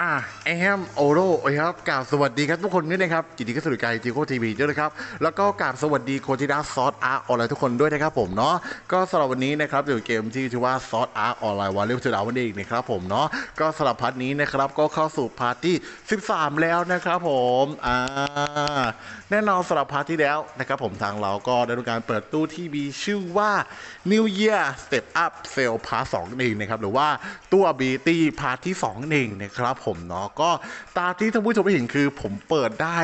อ่ะไอมโอโรครับกราบสวัสดีครับทุกคนด้วยนะครับจิตดีก็สุดใจจีโก้ทีวีด้วยนะครับ แล้วก็กราบสวัสดีโคจิดาซอสอาร์ออนไลน์ทุกคนด้วยนะครับผมเนาะก็สำหรับวันนี้นะครับอยู่เกมที่ชื่อว่าซอสอาร์ออนไลน์วาเลนจูดาวันเองนะครับผมเนาะก็สำหรับพาร์ทนี้นะครับก็เข้าสู่พาร์ทที่ 13 แล้วนะครับผมอ่าแน่นอนสำหรับพาร์ทที่แล้วนะครับผมทางเราก็ได้ทำการเปิดตู้ที่มีชื่อว่า New Year Step Up Sale Part 2นั่นเองนะครับหรือว่าตู้ Ability Part ที่2นั่นเองนะครับผมเนาะก็ตาที่ท่านผู้ชมได้เห็นคือผมเปิดได้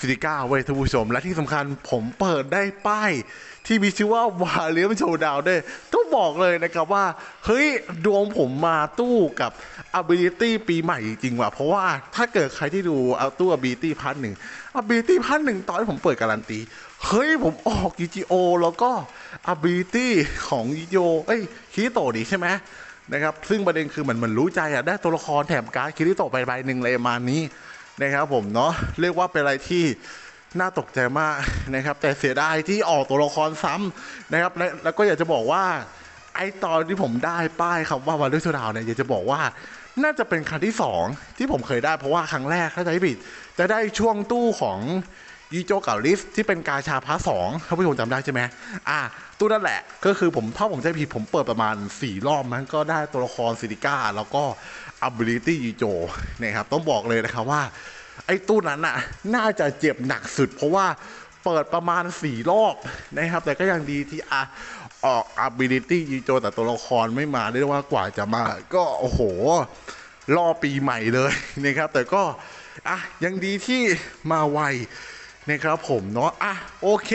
ซิติก้าไว้ยท่านผู้ชม และที่สำคัญผมเปิดได้ป้าย ที่มีชื่อว่าวาเลียมโชว์ดาวด้วย ต้องบอกเลยนะครับว่า เฮ้ย ดวงผมมาตู้กับ Ability ปีใหม่จริงๆว่ะ เพราะว่าถ้าเกิดใครที่ดูเอาตู้ Ability พันหนึ่ง Ability พันหนึ่งตอนที่ผมเปิดการันตี เฮ้ย ผมออก GGO แล้วก็ Ability ของ GGO เอ้ยคิโตดีใช่ไหม นะครับ ซึ่งประเด็นคือเหมือนมันรู้ใจอะได้ตัวละครแถมการ์ดคิริโตะไปใบหนึ่งเลยมานี้นะครับ ผมเนาะเรียกว่าเป็นอะไรที่น่าตกใจมากนะครับ แต่เสียดายที่ออกตัวละครซ้ำนะครับและแล้วก็อยากจะบอกว่าไอตอนที่ผมได้ป้ายคำว่าวันด้วยดาวเนี่ยอยากจะบอกว่าน่าจะเป็นครั้งที่สองที่ผมเคยได้เพราะว่าครั้งแรกถ้าจะไม่ผิด จะได้ช่วงตู้ของ ยีโจก่าลิสที่เป็นกาชาพาร์ทสองถ้าผู้ชมจำได้ใช่ไหมอะตู้นั่นแหละ ก็คือผมถ้าผมจผิดผมเปิดประมาณ 4 รอบมันก็ได้ตัวละครซิติก้า แล้วก็ ability ยีโจนะครับ ต้องบอกเลยนะครับว่า ไอ้ตู้นั้นน่ะ น่าจะเจ็บหนักสุด เพราะว่าเปิดประมาณสี่รอบนะครับ แต่ก็ยังดีที่อะออก ability ยีโจแต่ตัวละครไม่มาเรียกว่ากว่าจะมา ก็โอ้โหรอปีใหม่เลยนะครับ แต่ก็อะยังดีที่มาไว นะครับผมเนาะอะโอเค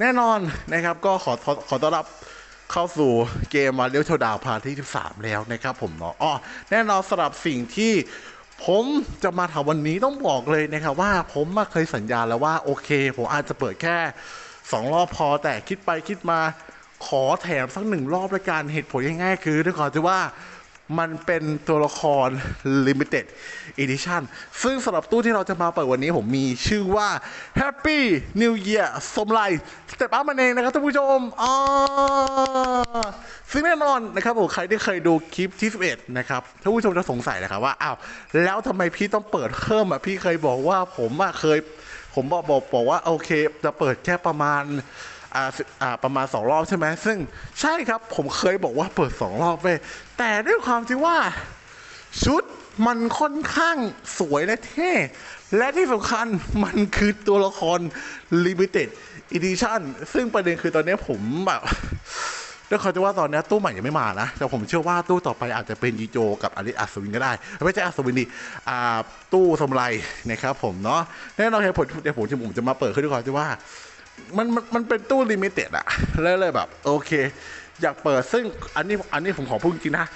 แน่นอนนะครับก็ขอขอต้อนรับเข้าสู่เกมมาเลี้ยวโชว์ดาวพาร์ทที่ 13 แล้วนะครับผมเนาะอ้อแน่นอนสำหรับสิ่งที่ผมจะมาทำวันนี้ต้องบอกเลยนะครับว่าผมมาเคยสัญญาแล้วว่าโอเค ผมอาจจะเปิดแค่2รอบพอแต่คิดไปคิดมาขอแถมสักหนึ่งรอบละกันเหตุผลง่ายๆคือด้วยความที่ว่า มันเป็นตัวละคร Limited Edition ซึ่งสำหรับตู้ที่เราจะมาเปิดวันนี้ผมมีชื่อว่า Happy New Year สมไลสเตปอัพมันเองนะครับท่านผู้ชมอ๋อซึ่งแน่นอนนะครับผมใครที่เคยดูคลิปที่ 11 นะครับท่านผู้ชมจะสงสัยนะครับว่าอ้าวแล้วทำไมพี่ต้องเปิดเพิ่มอะพี่เคยบอกว่าผมอะเคย ผมบอกบอกบอกว่าโอเค จะเปิดแค่ประมาณ ประมาณ 2 รอบใช่ไหมซึ่งใช่ครับผมเคยบอกว่าเปิด 2 รอบไปแต่ด้วยความที่ว่าชุดมันค่อนข้างสวยและเท่ และที่สำคัญมันคือตัวละคร Limited Edition ซึ่งประเด็นคือตอนนี้ผมแบบด้วยความที่ว่าตอนนี้ตู้ใหม่ยังไม่มานะ แต่ผมเชื่อว่าตู้ต่อไปอาจจะเป็นอีโจกับอลิสอัศวินก็ได้ ไม่ใช่อัศวินดิตู้สมุไรนะครับผมเนาะแน่นอนเหตุผลเดี๋ยวผมจะผมจะมาเปิดขึ้นด้วยความที่ว่า มันมันมันเป็นตู้ลิมิเต็ดอะแล้วเลยแบบ โอเค อยากเปิดซึ่งอันนี้อันนี้ผมขอพูดจริงนะ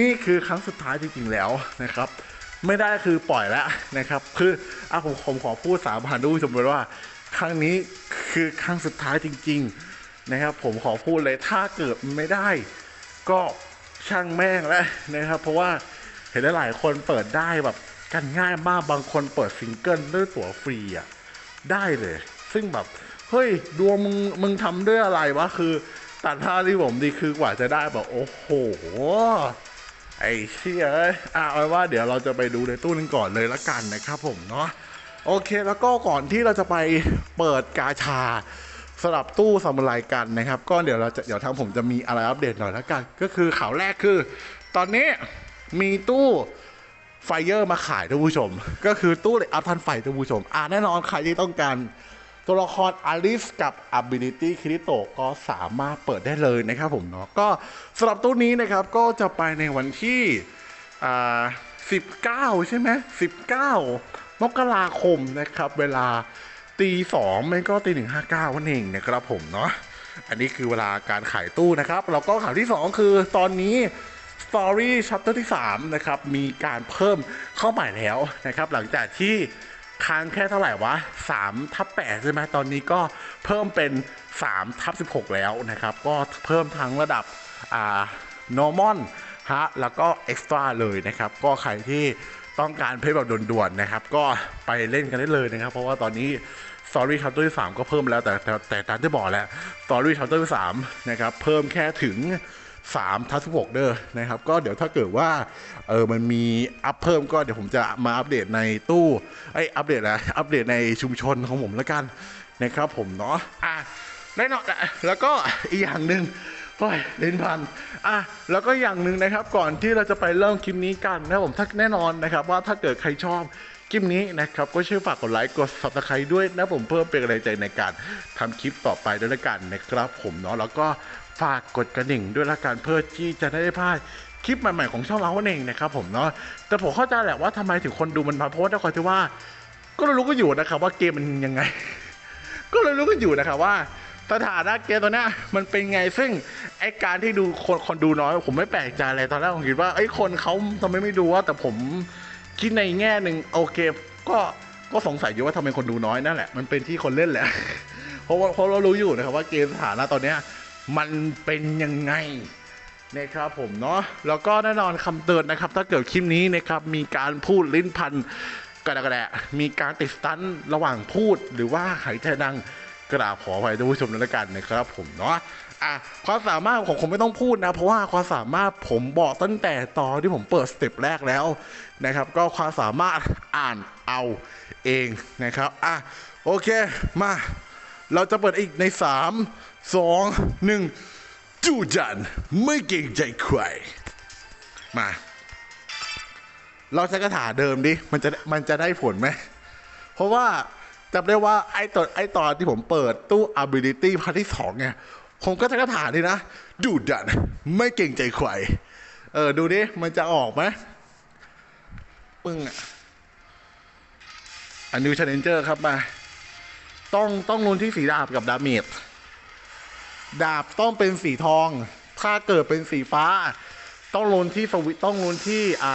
นี่คือครั้งสุดท้ายจริงๆแล้วนะครับ ไม่ได้คือปล่อยแล้วนะครับ คืออะผมผมขอพูดสามพันดูชมเลยว่า ครั้งนี้คือครั้งสุดท้ายจริง ๆนะครับ ผมขอพูดเลยถ้าเกิดไม่ได้ ก็ช่างแม่งแล้วนะครับ เพราะว่าเห็นหลายคนเปิดได้แบบกันง่ายมากบางคนเปิดซิงเกิลด้วยตั๋วฟรีอะได้เลย ซึ่งแบบ เฮ้ยดวงมึงมึงทำด้วยอะไรวะคือตัดท่าที่ผมดีคือกว่าจะได้แบบโอ้โหไอ้เชี่ยอะเอาว่าเดี๋ยวเราจะไปดูในตู้นึงก่อนเลยละกันนะครับผมเนาะโอเคแล้วก็ก่อนที่เราจะไปเปิดกาชาสำหรับตู้สมุไรกันนะครับ ก็เดี๋ยวเราจะเดี๋ยวทางผมจะมีอะไรอัปเดตหน่อยละกัน ก็คือข่าวแรกคือ ตอนนี้มีตู้ไฟเยอร์มาขายท่านผู้ชม ก็คือตู้เหล็กอัพทันไฟท่านผู้ชม อ่าแน่นอนใครที่ต้องการ ตัวละครอลิสกับ Ability คิริโตก็สามารถเปิดได้เลยนะครับผมเนาะก็สำหรับตู้นี้นะครับก็จะไปในวันที่อ่า19 ใช่ไหม19 มกราคมนะครับ เวลาตีสองไม่ก็ตีหนึ่งห้าเก้าวันเองนะครับผมเนาะอันนี้คือเวลาการขายตู้นะครับแล้วก็ข่าวที่ 2 คือตอนนี้ Story Chapter ที่ 3 นะครับ มีการเพิ่มเข้าใหม่แล้วนะครับ หลังจากที่ ค้างแค่เท่าไหร่วะ3ทับ8ใช่ไหมตอนนี้ก็เพิ่มเป็น3ทับ16 แล้วนะครับ ก็เพิ่มทั้งระดับอ่า normal ฮะแล้วก็ extra เลยนะครับ ก็ใครที่ต้องการเพลย์แบบด่วนๆนะครับ ก็ไปเล่นกันได้เลยนะครับ เพราะว่าตอนนี้ Story Chapter ที่3ก็เพิ่มแล้วแต่แต่แต่ตามที่บอกแล้ว Story Chapter ที่3นะครับ เพิ่มแค่ถึง 3ทับ16เด้อนะครับ ก็เดี๋ยวถ้าเกิดว่าเออมันมีอัพเพิ่มก็เดี๋ยวผมจะมาอัปเดตในตู้ไออัปเดตนะอัปเดตในชุมชนของผมแล้วกันนะครับผมเนาะอะแน่นอนแล้วก็อีกอย่างหนึ่งโอ้ยเล่นพันอะแล้วก็อย่างหนึ่งนะครับ ก่อนที่เราจะไปเริ่มคลิปนี้กันนะครับผมถ้าแน่นอนนะครับ ว่าถ้าเกิดใครชอบ คลิปนี้นะครับก็ช่วยฝากกดไลค์กด subscribe ด้วยนะผมเพิ่มเป็นกำลังใจในการทำคลิปต่อไปด้วยละกันนะครับผมเนาะแล้วก็ฝากกดกระดิ่งด้วยละกันเพื่อที่จะได้ไม่พลาดคลิปใหม่ๆของช่องเราเองนะครับผมเนาะแต่ผมเข้าใจแหละว่าทำไมถึงคนดูมันมาเพราะว่าด้วยความที่ว่า ก็รู้ก็อยู่นะครับว่าเกมมันยังไง ก็เลยรู้กันอยู่นะครับว่าสถานะเกมตัวนี้มันเป็นไงซึ่งไอการที่ดูคนคนดูน้อย ผมไม่แปลกใจเลยตอนแรกผมคิดว่าไอคนเขาทำไมไม่ดูว่าแต่ผม คิดในแง่หนึ่งโอเคก็ก็สงสัยอยู่ว่าทำไมคนดูน้อยนั่นแหละ มันเป็นที่คนเล่นแหละ เพราะว่าเพราะเรารู้อยู่นะครับว่าเกมสถานะตอนเนี้ยมันเป็นยังไงนะครับผมเนาะแล้วก็แน่นอนคำเตือนนะครับ ถ้าเกิดคลิปนี้นะครับมีการพูดลิ้นพันกระดกระแดะมีการติดสตันระหว่างพูดหรือว่าหายใจดังกราบขออภัยท่านผู้ชมด้วยละกันนะครับผมเนาะ อะความสามารถของผมไม่ต้องพูดนะ เพราะว่าความสามารถผมบอกตั้งแต่ตอนที่ผมเปิดสเต็ปแรกแล้วนะครับ ก็ความสามารถอ่านเอาเองนะครับอะโอเคมา เราจะเปิดอีกใน 3 2 1จูจันไม่เกรงใจใครมา เราใช้คาถาเดิมดิ มันจะมันจะได้ผลไหม เพราะว่าจำได้ว่าไอ้ตอนไอ้ตอนที่ผมเปิดตู้ ability พาร์ทที่สองเนี่ย ผมก็ใช้คาถาดินะ ดูดัน ไม่เกรงใจใครเออ ดูดิ มันจะออกไหมปึ้งอะอันนิวชาเลนเจอร์ครับมา ต้องต้องลุ้นที่สีดาบกับดาเมจดาบต้องเป็นสีทอง ถ้าเกิดเป็นสีฟ้า ต้องลนที่สวิตต้องลนที่อ่า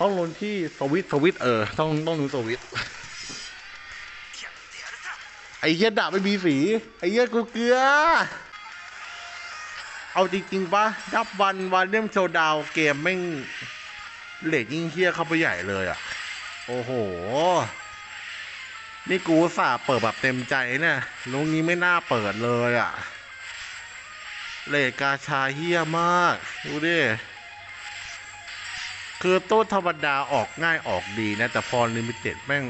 ต้องลนที่สวิตสวิตเออ ต้องต้องลุ้นสวิตไอ้เหี้ยดาบไม่มีสี ไอ้เหี้ยกูเกลือ เอาจริงๆปะดับวันวันเรื่องโชว์ดาวเกมแม่งเลทยิ่งเฮี้ยเข้าไปใหญ่เลยอะ โอ้โห นี่กูสาเปิดแบบเต็มใจเนี่ยลุงนี้ไม่น่าเปิดเลยอะ เลทกาชาเฮี้ยมาก ดูดิ คือตู้ธรรมดาออกง่ายออกดีนะ แต่พอลิมิเต็ดแม่ง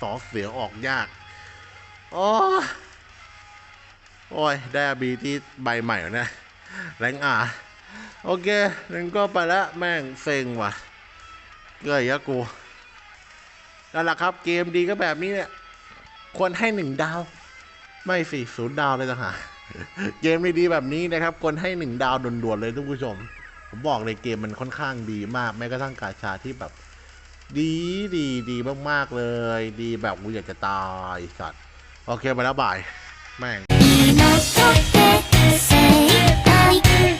สอเสียออกยากโอ้ยโอ้ย ได้บีที่ใบใหม่แล้วนะ แรงอะโอเคหนั่นก็ไปแล้วแม่งเซ็งว่ะเกยยะกูนั่นแหละครับ เกมดีก็แบบนี้เนี่ย ควรให้หนึ่งดาว ไม่สิศูนย์ดาวเลยต่างหากเกมดีๆแบบนี้นะครับ ควรให้หนึ่งดาวด่วนๆเลยทุกผู้ชม ผมบอกเลยเกมมันค่อนข้างดีมาก แม้กระทั่งกาชาที่แบบ ดีดีดีมากๆเลย ดีแบบกูอยากจะตายสัตว์ โอเคไปแล้วบ่าย แม่ง「Molly.